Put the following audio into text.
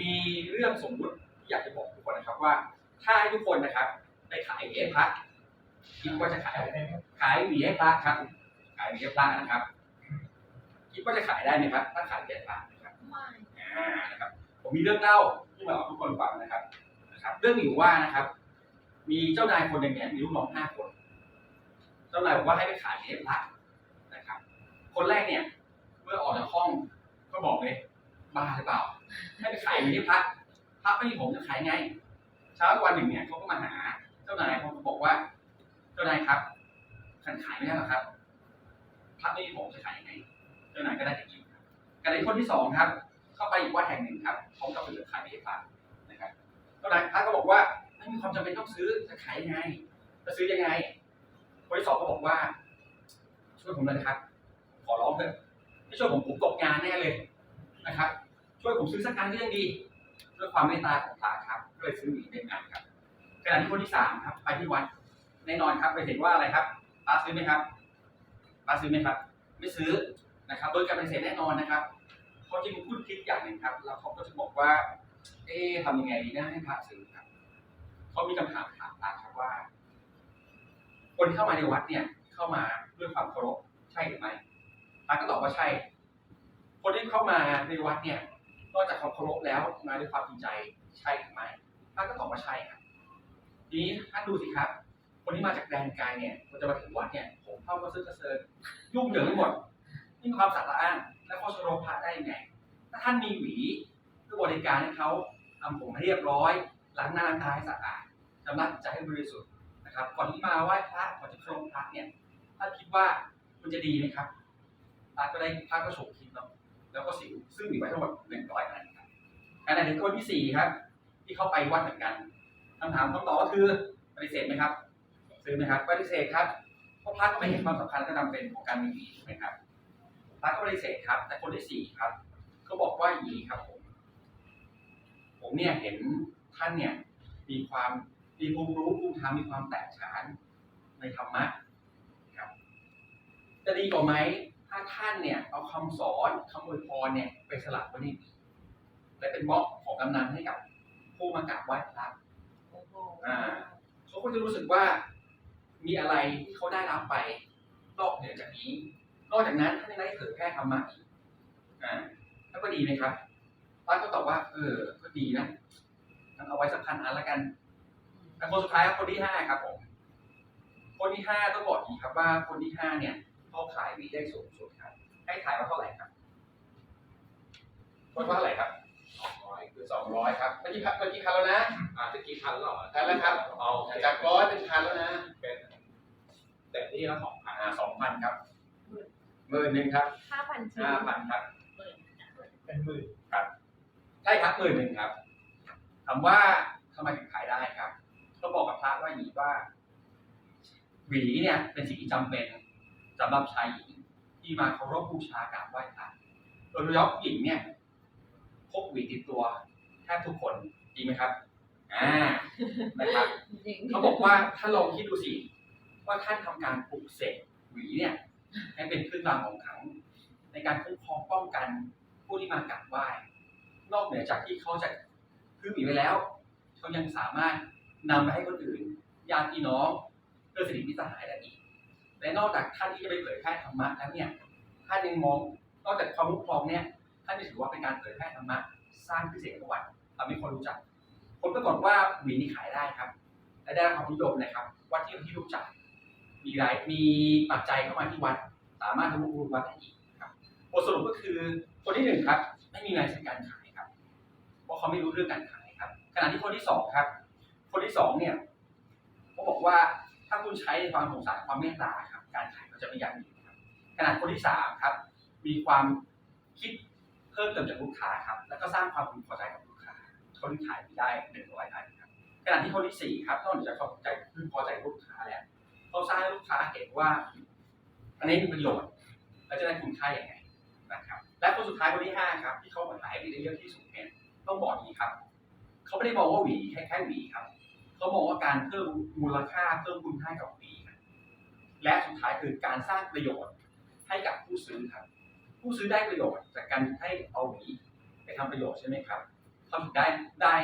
มีเรื่องสมมุติที่อยากจะบอกทุกคนนะครับว่า ถ้าให้ทุกคนนะครับ ไปขายหวีให้พระคิดว่าจะขายอะไรขายหวีให้พระครับ ขายหวีให้พระนะครับ คิดว่าจะขายได้ไหมครับ ถ้าขายหวีให้พระนะครับไม่อ่านะครับ ผมมีเรื่องเล่าที่มาบอกทุกคนฟังนะครับนะครับ เรื่องมีอยู่ว่านะครับ มีเจ้านายคนหนึ่งเนี่ยมีลูกน้องห้าคน เจ้านายบอกว่าให้ไปขายหวีให้พระนะครับ คนแรกเนี่ย เมื่อออกจากห้องก็บอกเลยบ้าหรือเปล่า ให้ไปขายอย่างนี้พระพระไม่มีผมจะขายไง เช้าวันหนึ่งเนี่ยเขาก็มาหา เจ้านายเขาก็บอกว่า เจ้านายครับขันขายไม่ได้หรอกครับพระไม่มีผมจะขายยังไง เจ้านายก็ได้แต่ยิ้มครับกรณีคนที่สองครับ เข้าไปอีกวัดแห่งหนึ่งครับพร้อมกับเสนอขายไม่ให้พระนะครับเจ้านายพระก็บอกว่าไม่มีความจำเป็นต้องซื้อจะขายยังไงจะซื้อยังไงคนที่สองก็บอกว่า ช่วยผมเลยนะครับ ขอร้องเถอะไม่ช่วยผมผมตกงานแน่เลยนะครับ ช่วยผมซื้อสักการก็ยังดีด้วยความเมตตาของพระครับก็เลยซื้อหวีเป็นงานครับขณะที่คนที่สามครับ ไปที่วัดแน่นอนครับไปเห็นว่าอะไรครับพระซื้อไหมครับพระซื้อไหมครับ ไม่ซื้อนะครับโดยการปฏิเสธแน่นอนนะครับเขาจึงพูดคิดอย่างหนึ่งครับ แล้วเขาก็จะบอกว่า เอ๊ะทำยังไงดีนะให้พระซื้อครับเขามีคำถามถามพระครับว่า คนที่เข้ามาในวัดเนี่ย เข้ามาด้วยความเคารพใช่หรือไม่พระก็ตอบว่าใช่ คนที่เข้ามาในวัดเนี่ย นอกจากความเคารพแล้วมาด้วยความจริงใจใช่หรือไม่พระก็ตอบว่าใช่ครับทีนี้ท่านดูสิครับ คนที่มาจากแดนไกลเนี่ยมันจะมาถึงวัดเนี่ยผมเข้ามาซื้อกระเซินยุ่งเหยิงไปหมดนี่มีความสัตย์ละอ้างและข้อเคารพพระได้ยังไงถ้าท่านมีหวีเพื่อบริการให้เขาทำผมให้เรียบร้อยล้างหน้าล้างตาให้สะอาดชำระจิตใจให้บริสุทธิ์นะครับ ก่อนที่มาไหว้พระก่อนจะเคารพพระเนี่ยถ้านคิดว่ามันจะดีไหมครับพระก็ได้พระก็ฉมคิดเนาะ แล้วก็สิวซึ่งมีไว้ทั้งหมดหนึ่งร้อยอันครับอันนั้นถึงคนที่สี่ครับ ที่เข้าไปวัดเหมือนกันคำถามคำตอบก็คือปฏิเสธไหมครับ ซื้อไหมครับปฏิเสธครับเพราะพระก็ไม่เห็นความสำคัญและจำเป็นของการมีหวีถูกไหมครับพระก็ปฏิเสธครับ แต่คนที่สี่ครับเขาบอกว่าอย่างนี้ครับผม ผมเนี่ยเห็นท่านเนี่ยมีความมีภูมิรู้ภูมิธรรมมีความแตกฉานในธรรมะครับ จะดีกว่าไหมาท่านเนี่ยเอาคำสอนคำอวยพรเนี่ยไปสลักไว้ในหวีและเป็นบล็อกของกำนันให้กับผู้มากราบไหว้พระอ่าเขาก็จะรู้สึกว่ามีอะไรที่เขาได้รับไปนอกเหนือจากนี้ นอกจากนั้นท่านยังได้เผยแพร่ธรรมะอีกอ่าแล้วก็ดีไหมครับป้าก็ตอบว่า เออ ก็ดีนะงั้นเอาไว้สักพันอันละกันแต่คนสุดท้ายครับคนที่ห้าครับผมคนที่ห้าต้องบอกอย่างนี้ครับว่าคนที่ห้าเนี่ย เขาขายหวีได้สูงสุดครับให้ขายว่าเท่าไหร่ครับคนว่าเท่าไหร่ครับสองร้อยคือสองร้อยครับเมื่อกี้พันเมื่อกี้พันแล้วนะอ่าตะกี้พันแล้วเหรอพันแล้วครับเอาโอเคจากร้อยเป็นพันแล้วนะ เป็นแต่นี่ละสองพันอ่าสองพันครับหมื่นหนึ่งครับห้าพันชิ้นห้าพันครับหมื่นเป็นหมื่นใช่ครับหมื่นหนึ่งครับถามว่าทำไมถึงขายได้ครับ ก็บอกกับพระว่าอย่างนี้ว่า หวีเนี่ยเป็นสิ่งที่จำเป็น สำหรับชายหญิงที่มาเคารพบูชากราบไหว้พระโดยเฉพาะผู้หญิงเนี่ยพกหวีติดตัวแทบทุกคนจริงไหมครับอ่านะครับจริงเขาบอกว่าถ้าลองคิดดูสิว่าท่านทำการปลุกเสกหวีเนี่ย ให้เป็นเครื่องรางของขลังในการคุ้มครองป้องกันผู้ที่มากราบไหว้นอกเหนือจากที่เขาจะซื้อหวีไปแล้วเขายังสามารถนำไปให้คนอื่นญาติพี่น้องเพื่อนสนิทมิตรสหายได้อีก และนอกจากท่านที่จะไปเผยแพร่ธรรมะแล้วเนี่ยท่านยังมองนอกจากความคุ้ครองเนี่ยท่านจะถือว่าเป็นการเผยแพร่ธรรมะสร้างพิเศษประวัติทำให้คนรู้จักผลปรากฏว่าหวีนี้ขายได้ครับ และได้รับความนิยมนะครับ วัดที่ที่รู้จัก มีรายมีปัจจัยเข้ามาที่วัด สามารถทำบุญวัดได้อีกครับบทสรุปก็คือคนที่หนึ่งครับ ไม่มีรายใช้การขายครับ เพราะเขาไม่รู้เรื่องการขายครับ ขณะที่คนที่สองครับ คนที่สองเนี่ยเขาบอกว่า ถ้าคุณใช้ในความสงสารความเมตตาครับ การขายก็จะไม่ยั่งยืนครับขณะคนที่สามครับ มีความคิดเพิ่มเติมจากลูกค้าครับ แล้วก็สร้างความพึงพอใจกับลูกค้าเขาถึงขายได้หนึ่งร้อยอันครับขณะที่คนที่สี่ครับนอกจากเขาใจพึงพอใจลูกค้าแล้วเขาสร้างให้ลูกค้าเห็นว่า อันนี้มีประโยชน์ และจะได้คุณค่าอย่างไงนะครับ และคนสุดท้ายคนที่ห้าครับ ที่เขาขายได้เยอะที่สุดเนี่ยต้องบอกนี้ครับเขาไม่ได้มองว่าหวีแค่แค่หวีครับ เขามองว่าการเพิ่มมูลค่าเพิ่มคุณค่ากับปีครับและสุดท้ายคือการสร้างประโยชน์ให้กับผู้ซื้อครับ ผู้ซื้อได้ประโยชน์จากการให้เอาหวีไปทำประโยชน์ใช่ไหมครับเขาถึงได้ได้